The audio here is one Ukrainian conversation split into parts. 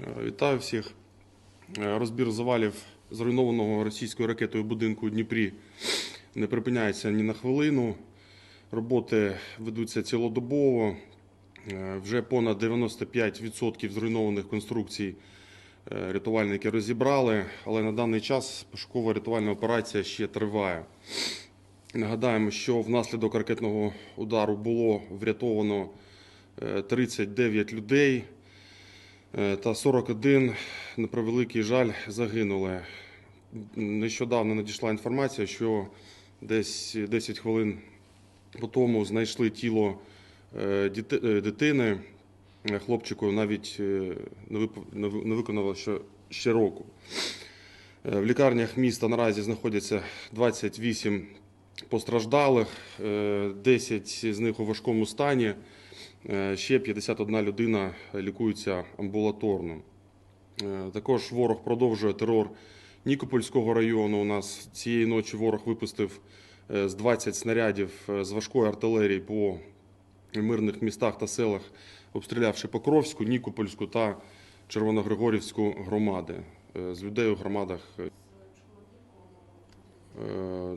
Вітаю всіх. Е, Розбір завалів зруйнованого російською ракетою будинку у Дніпрі не припиняється ні на хвилину. Роботи ведуться цілодобово. Е, Вже понад 95% зруйнованих конструкцій е, рятувальники розібрали, але на даний час пошукова рятувальна операція ще триває. Нагадаємо, що внаслідок ракетного удару було врятовано е, 39 людей та 41, на превеликий жаль, загинули. Нещодавно надійшла інформація, що десь 10 хвилин по тому знайшли тіло е, е, дитини. Е, Хлопчику навіть е, не виконало ще, року. Е, В лікарнях міста наразі знаходяться 28 постраждалих, е, 10 з них у важкому стані. Е, Ще 51 людина лікується амбулаторно. Е, Також ворог продовжує терор Нікопольського району. У нас цієї ночі ворог випустив е, з 20 снарядів з важкої артилерії по мирних містах та селах, обстрілявши Покровську, Нікопольську та Червоногригорівську громади. З людей у громадах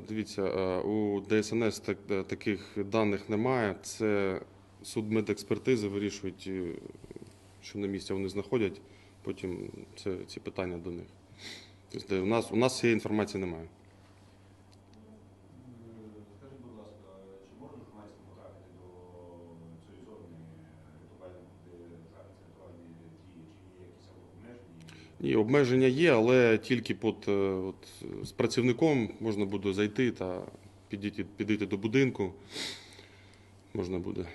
Дивіться, у ДСНС так- таких даних немає. Це судмедекспертизи вирішують, е, що на місці вони знаходять. Потім це ці питання до них. Тобто у нас у нас цієї інформації немає. Скажіть, будь ласка, чи можна журналістам потрапити до цієї зони рятувальної, де зараз рятувальні дії, чи є якісь обмеження? Ні, обмеження є, але тільки під, е, от, з працівником можна буде зайти та підійти, підійти до будинку. Можна буде.